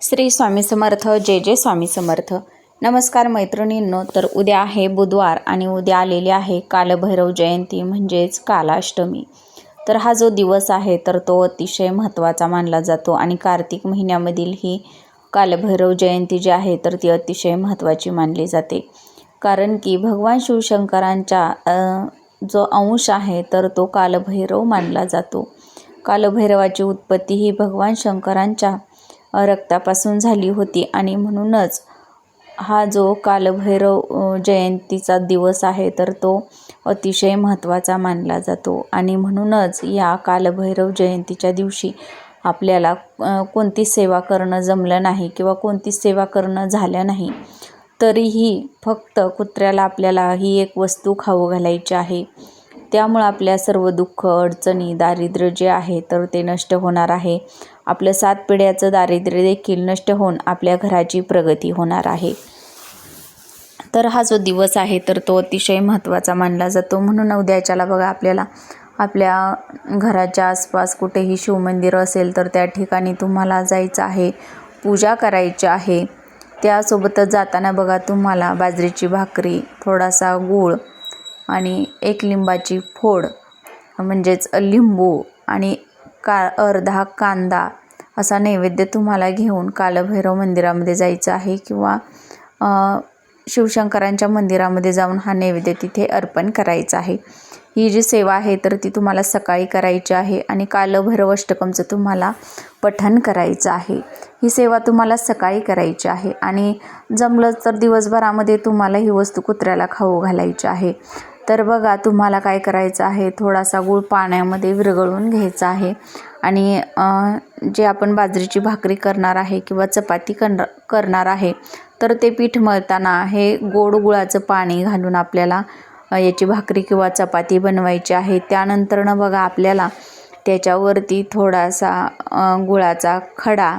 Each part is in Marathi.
श्री स्वामी समर्थ जय जय स्वामी समर्थ. नमस्कार मैत्रिणींनो तर उद्या आहे बुधवार आणि उद्या आलेली आहे कालभैरव जयंती म्हणजेच कालाष्टमी. तर हा जो दिवस आहे तर तो अतिशय महत्त्वाचा मानला जातो आणि कार्तिक महिन्यामधील ही कालभैरव जयंती जी आहे तर ती अतिशय महत्त्वाची मानली जाते. कारण की भगवान शिवशंकरांच्या जो अंश आहे तर तो कालभैरव मानला जातो. कालभैरवाची उत्पत्ती ही भगवान शंकरांच्या रक्तापासून झाली होती. आणि म्हणूनच हा जो कालभैरव जयंतीचा दिवस आहे तर तो अतिशय महत्त्वाचा मानला जातो. आणि म्हणूनच या कालभैरव जयंतीच्या दिवशी आपल्याला कोणती सेवा करणं जमलं नाही किंवा कोणती सेवा करणं झालं नाही तरीही फक्त कुत्र्याला आपल्याला ही एक वस्तू खाऊ घालायची आहे. त्यामुळं आपल्या सर्व दुःख अडचणी दारिद्र्य जे आहे तर ते नष्ट होणार आहे. आपलं सात पिढ्याचं दारिद्र्य देखील नष्ट होऊन आपल्या घराची प्रगती होणार आहे. तर हा जो दिवस आहे तर तो अतिशय महत्त्वाचा मानला जातो. म्हणून उद्याच्याला बघा आपल्याला आपल्या घराच्या आसपास कुठेही शिवमंदिर असेल तर त्या ठिकाणी तुम्हाला जायचं आहे पूजा करायची आहे. त्यासोबतच जाताना बघा तुम्हाला बाजरीची भाकरी थोडासा गूळ आणि एक लिंबाची फोड म्हणजेच लिंबू आणि का अर्धा कांदा असा नैवेद्य तुम्हाला घेऊन कालभैरव मंदिरामध्ये जायचं आहे किंवा शिवशंकरांच्या मंदिरामध्ये जाऊन हा नैवेद्य तिथे अर्पण करायचा आहे. ही जी सेवा आहे तर ती तुम्हाला सकाळी करायची आहे आणि कालभैरव अष्टकमचं तुम्हाला पठण करायचं आहे. ही सेवा तुम्हाला सकाळी करायची आहे आणि जमलं तर दिवसभरामध्ये तुम्हाला ही वस्तू कुत्र्याला खाऊ घालायची आहे. तर बघा तुम्हाला काय करायचं आहे? थोडासा गूळ पाण्यामध्ये विरघळून घ्यायचा आहे. आणि जे आपण बाजरीची भाकरी करणार आहे किंवा चपाती करणार करणार आहे तर ते पीठ मळताना हे गोड गुळाचं पाणी घालून आपल्याला याची भाकरी किंवा चपाती बनवायची आहे. त्यानंतरनं बघा आपल्याला त्याच्यावरती थोडासा गुळाचा खडा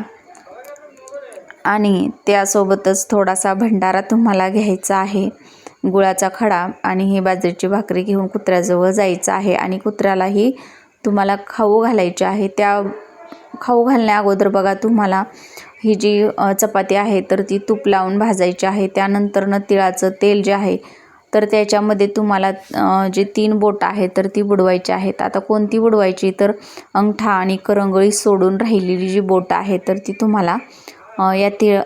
आणि त्यासोबतच थोडासा भंडारा तुम्हाला घ्यायचा आहे. गुळाचा खडा आणि ही बाजरीची भाकरी घेऊन कुत्र्याजवळ जायचं आहे. आणि कुत्र्यालाही तुम्हाला खाऊ घालायची आहे. त्या खाऊ घालण्या अगोदर बघा तुम्हाला ही जी चपाती आहे तर ती तूप लावून भाजायची आहे. त्यानंतरनं तिळाचं तेल जे आहे तर त्याच्यामध्ये तुम्हाला जे तीन बोट आहे तर ती बुडवायची आहेत. आता कोणती बुडवायची? तर अंगठा आणि करंगळी सोडून राहिलेली जी बोट आहे तर ती तुम्हाला या तिळ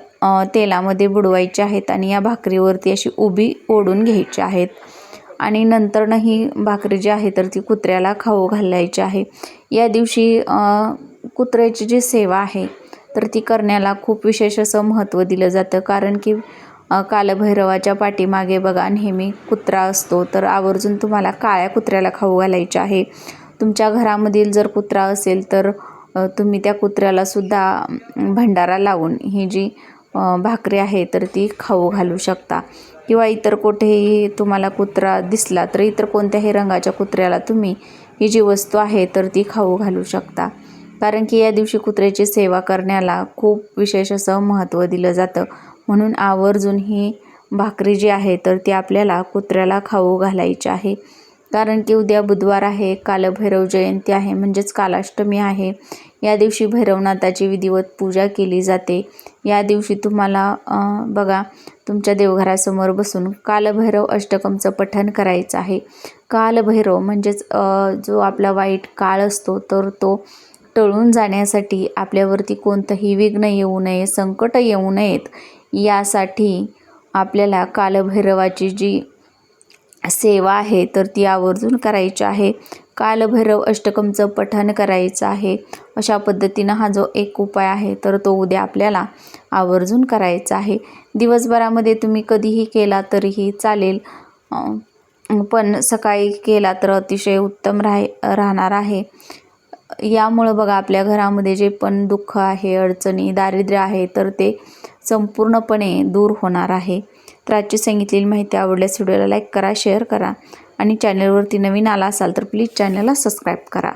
तेलामध्ये बुडवायचे आहेत आणि या भाकरीवरती अशी उभी ओढून घ्यायची आहेत. आणि नंतरनं ही भाकरी जी आहे तर ती कुत्र्याला खाऊ घालायची आहे. या दिवशी कुत्र्याची जी सेवा आहे तर ती करण्याला खूप विशेष असं महत्त्व दिलं जातं. कारण की कालभैरवाच्या पाठीमागे बघा नेहमी कुत्रा असतो. तर आवर्जून तुम्हाला काळ्या कुत्र्याला खाऊ घालायचे आहे. तुमच्या घरामधील जर कुत्रा असेल तर तुम्ही त्या कुत्र्याला सुद्धा भंडारा लावून ही जी भाकरी आहे तर ती खाऊ घालू शकता. किंवा इतर कुठेही तुम्हाला कुत्रा दिसला तर इतर कोणत्याही रंगाच्या कुत्र्याला तुम्ही ही जी वस्तू आहे तर ती खाऊ घालू शकता. कारण की या दिवशी कुत्र्याची सेवा करण्याला खूप विशेष असं महत्त्व दिलं जातं. म्हणून आवर्जून ही भाकरी जी आहे तर ती आपल्याला कुत्र्याला खाऊ घालायची आहे. कारण की उद्या बुधवार आहे कालभैरव जयंती आहे म्हणजेच कालाष्टमी आहे. या दिवशी भैरवनाथाची विधिवत पूजा केली जाते. या दिवशी तुम्हाला बघा तुमच्या देवघरासमोर बसून कालभैरव अष्टकमचं पठण करायचं आहे. कालभैरव म्हणजेच जो आपला वाईट काळ असतो तर तो टळून जाण्यासाठी आपल्यावरती कोणतंही विघ्न येऊ नये संकट येऊ नयेत यासाठी आपल्याला कालभैरवाची जी सेवा आहे तर ती आवर्जून करायची आहे. कालभैरव अष्टकमचं पठण करायचं आहे. अशा पद्धतीनं हा जो एक उपाय आहे तर तो उद्या आपल्याला आवर्जून करायचा आहे. दिवसभरामध्ये तुम्ही कधीही केला तरीही चालेल. पण सकाळी केला तर अतिशय उत्तम राह राहणार आहे. यामुळं बघा आपल्या घरामध्ये जे पण दुःख आहे अडचणी दारिद्र्य आहे तर ते संपूर्णपणे दूर होणार आहे. तर आजची सांगितलेली माहिती आवडल्यास व्हिडिओला लाईक करा शेअर करा आणि चॅनलवरती नवीन आला असाल तर प्लीज चॅनलला सबस्क्राईब करा.